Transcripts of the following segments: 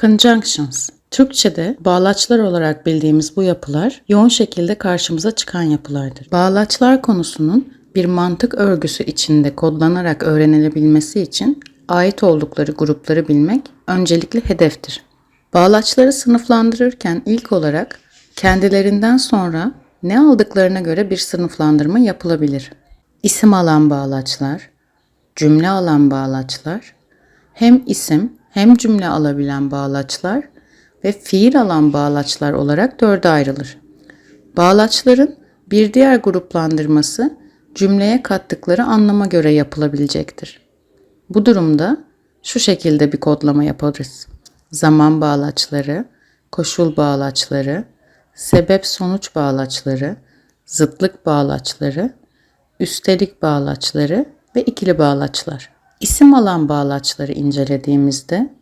Conjunctions. Türkçe'de bağlaçlar olarak bildiğimiz bu yapılar yoğun şekilde karşımıza çıkan yapılardır. Bağlaçlar konusunun bir mantık örgüsü içinde kodlanarak öğrenilebilmesi için ait oldukları grupları bilmek öncelikli hedeftir. Bağlaçları sınıflandırırken ilk olarak kendilerinden sonra ne aldıklarına göre bir sınıflandırma yapılabilir. İsim alan bağlaçlar, cümle alan bağlaçlar, hem isim hem cümle alabilen bağlaçlar ve fiil alan bağlaçlar olarak dörde ayrılır. Bağlaçların bir diğer gruplandırması cümleye kattıkları anlama göre yapılabilecektir. Bu durumda şu şekilde bir kodlama yaparız. Zaman bağlaçları, koşul bağlaçları, sebep sonuç bağlaçları, zıtlık bağlaçları, üstelik bağlaçları ve ikili bağlaçlar. İsim alan bağlaçları incelediğimizde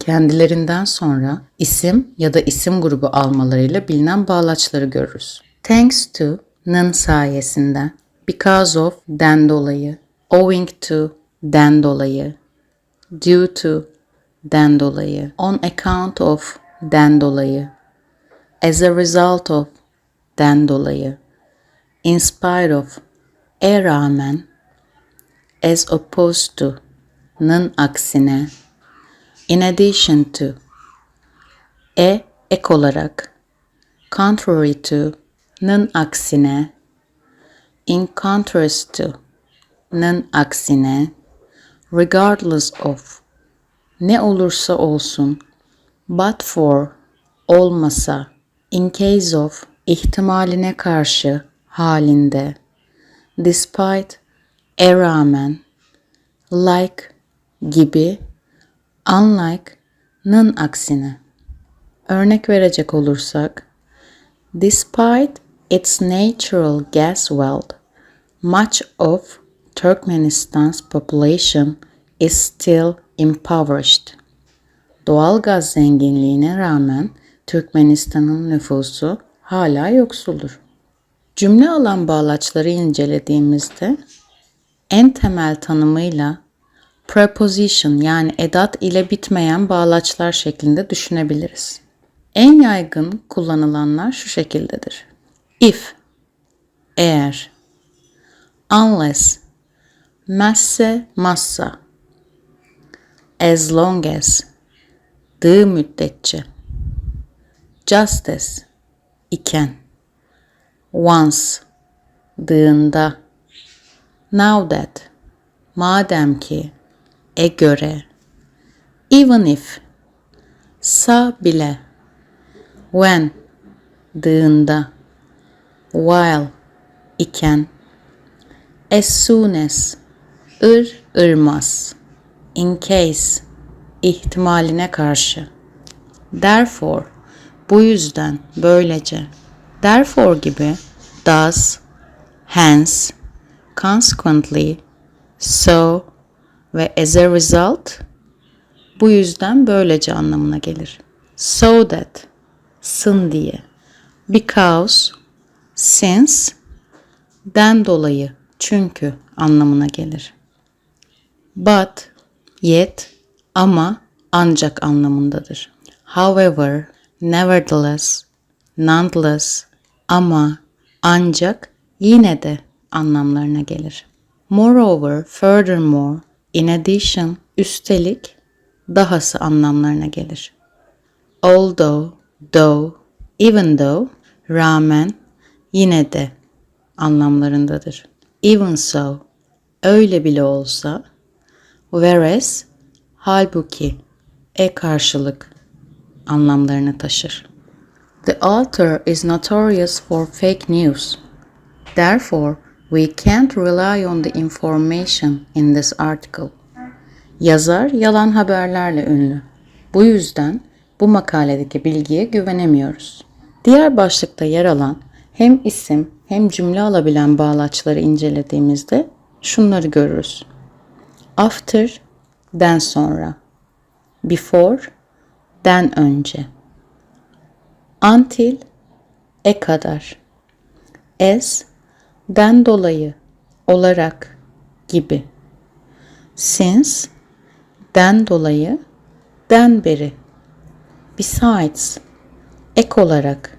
kendilerinden sonra isim ya da isim grubu almalarıyla bilinen bağlaçları görürüz. Thanks to'nın sayesinde, because of den dolayı, owing to den dolayı, due to den dolayı, on account of den dolayı, as a result of den dolayı, in spite of e rağmen, as opposed to nın aksine, in addition to e ek olarak, contrary to nın aksine, in contrast to nın aksine, regardless of ne olursa olsun, but for olmasa, in case of ihtimaline karşı halinde, despite e rağmen, like gibi, unlike nın aksine. Örnek verecek olursak, despite its natural gas wealth, much of Turkmenistan's population is still impoverished. Doğal gaz zenginliğine rağmen Türkmenistan'ın nüfusu hala yoksuldur. Cümle alan bağlaçları incelediğimizde en temel tanımıyla preposition yani edat ile bitmeyen bağlaçlar şeklinde düşünebiliriz. En yaygın kullanılanlar şu şekildedir. If, eğer, unless, mezse, massa, as long as, dığı müddetçe, just as, iken, once, dığında, now that, madem ki, e göre, even if, sa bile, when, dığında, while, iken, as soon as, ır, ırmaz, in case, ihtimaline karşı, therefore, bu yüzden, böylece, therefore gibi, thus, hence, consequently, so ve as a result, bu yüzden böylece anlamına gelir. So that, sın diye, because, since, den dolayı, çünkü anlamına gelir. But, yet, ama, ancak anlamındadır. However, nevertheless, nonetheless, ama, ancak, yine de anlamlarına gelir. Moreover, furthermore, in addition, üstelik, dahası anlamlarına gelir. Although, though, even though, rağmen, yine de anlamlarındadır. Even so, öyle bile olsa, whereas, halbuki, e karşılık anlamlarını taşır. The author is notorious for fake news. Therefore, we can't rely on the information in this article. Yazar yalan haberlerle ünlü. Bu yüzden bu makaledeki bilgiye güvenemiyoruz. Diğer başlıkta yer alan hem isim hem cümle alabilen bağlaçları incelediğimizde şunları görürüz. After, den sonra. Before, den önce. Until, e kadar. As, den dolayı, olarak gibi. Since, den dolayı, den beri Besides, ek olarak,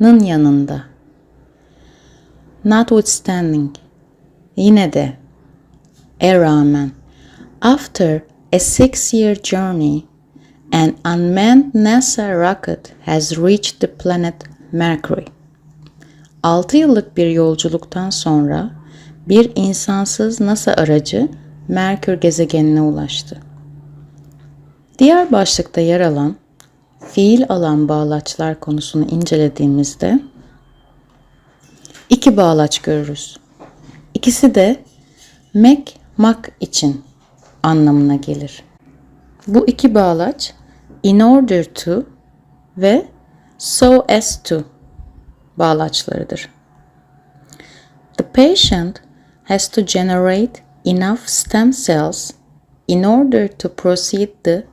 nın yanında. Notwithstanding, yine de, e rağmen. After a six-year journey, an unmanned NASA rocket has reached the planet Mercury. 6 yıllık bir yolculuktan sonra bir insansız NASA aracı Merkür gezegenine ulaştı. Diğer başlıkta yer alan fiil alan bağlaçlar konusunu incelediğimizde iki bağlaç görürüz. İkisi de make, mak için anlamına gelir. Bu iki bağlaç in order to ve so as to bağlaçlarıdır. The patient has to generate enough stem cells in order to proceed the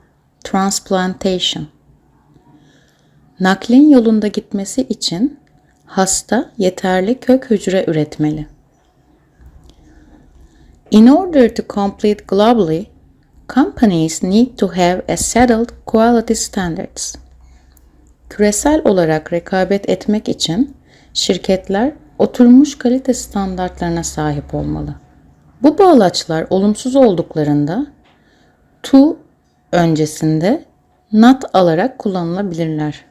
transplantation. Naklin yolunda gitmesi için hasta yeterli kök hücre üretmeli. In order to complete globally, companies need to have a settled quality standards. Küresel olarak rekabet etmek için şirketler oturmuş kalite standartlarına sahip olmalı. Bu bağlaçlar olumsuz olduklarında to öncesinde not alarak kullanılabilirler.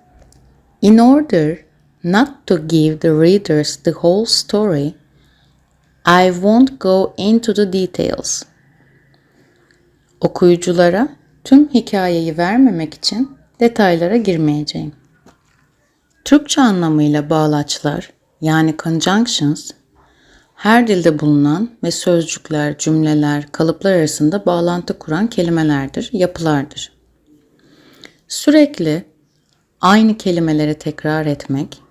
In order not to give the readers the whole story, I won't go into the details. Okuyuculara tüm hikayeyi vermemek için detaylara girmeyeceğim. Türkçe anlamıyla bağlaçlar yani conjunctions her dilde bulunan ve sözcükler, cümleler, kalıplar arasında bağlantı kuran kelimelerdir, yapılardır. Sürekli aynı kelimeleri tekrar etmek,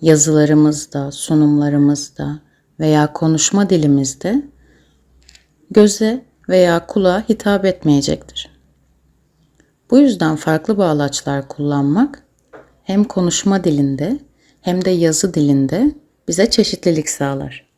yazılarımızda, sunumlarımızda veya konuşma dilimizde göze veya kulağa hitap etmeyecektir. Bu yüzden farklı bağlaçlar kullanmak hem konuşma dilinde hem de yazı dilinde bize çeşitlilik sağlar.